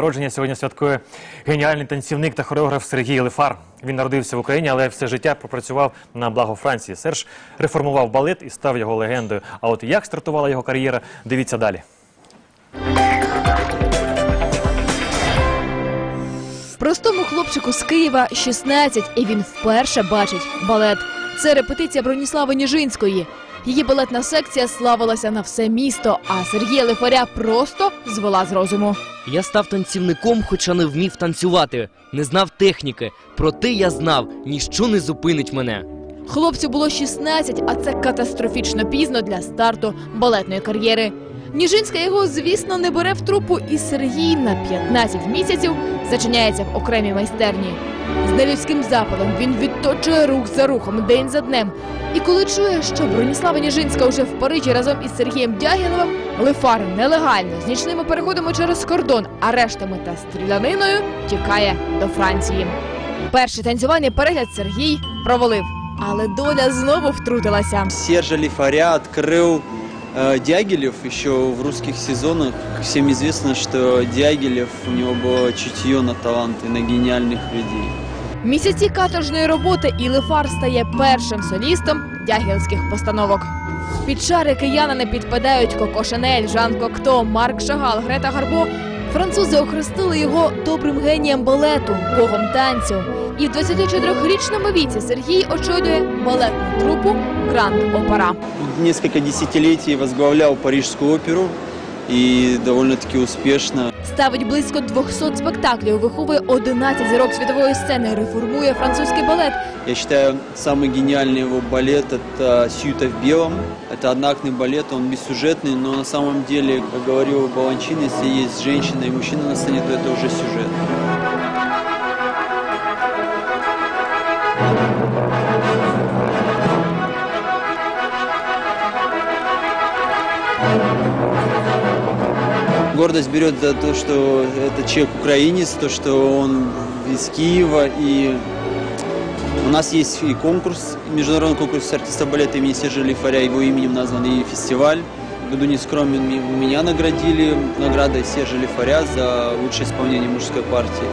Народження сьогодні святкує геніальний танцівник та хореограф Сергій Лефар. Він народився в Україні, але все життя пропрацював на благо Франції. Серж реформував балет і став його легендою. А от як стартувала його кар'єра, дивіться далі. Простому хлопчику з Києва 16, і він вперше бачить балет. Це репетиція Броніслави Ніжинської. Її балетна секція славилася на все місто, а Сергія Лифаря просто звела з розуму. Я став танцівником, хоча не вмів танцювати, не знав техніки. Проте я знав, ніщо не зупинить мене. Хлопцю було 16, а це катастрофічно пізно для старту балетної кар'єри. Ніжинська його, звісно, не бере в трупу, і Сергій на 15 місяців зачиняється в окремій майстерні. З нелюдським запалом він відточує рух за рухом, день за днем. І коли чує, що Броніслава Ніжинська вже в Парижі разом із Сергієм Дягіловим, Лефар нелегально з нічними переходами через кордон, арештами та стріляниною тікає до Франції. Перший танцювальний перегляд Сергій провалив, але доля знову втрутилася. Сержа открыл э, Дягилев еще в русских сезонах. Всем известно, что Дягилев, у него было чутье на таланты, на гениальных людей. Місяці каторжної роботи і Лефар стає першим солістом дягілських постановок. Під шари кияни не підпадають Коко Шанель, Жан Кокто, Марк Шагал, Грета Гарбо. Французи охрестили його добрим генієм балету, богом танцю. І в 24-річному віці Сергій очолює балетну трупу Гранд Опера. Несколько десятилетий возглавлял Парижскую оперу и довольно-таки успешно. Ставить близько 200 спектаклів, виховує 11 зірок світової сцени, реформує французький балет. Я считаю, самый гениальный его балет – это «Сьюта в белом». Это одноактный балет, он бессюжетный, но на самом деле, как говорил Баланчин, если есть женщина и мужчина на сцене, то это уже сюжет. Гордость берет за то, что это человек украинец, то, что он из Киева. И у нас есть и конкурс, международный конкурс артиста балета имени Сержа Лифаря, его именем назван и фестиваль. В году не скромен меня наградили наградой Сержа Лифаря за лучшее исполнение мужской партии.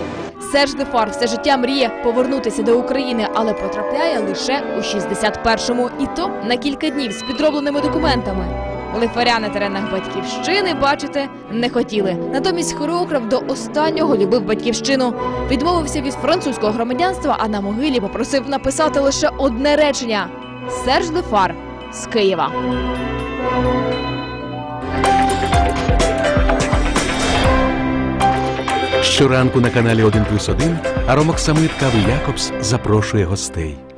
Серж Лефар все життя мріє повернутися до України, але потрапляє лише у 61-му, і то на кілька днів з підробленими документами. Лефаря на теренах батьківщини бачити не хотіли. Натомість хореограф до останнього любив батьківщину. Відмовився від французького громадянства, а на могилі попросив написати лише одне речення: Серж Лефар з Києва. Щоранку на каналі 1 плюс 1 Аромок Самит Кави Якобс запрошує гостей.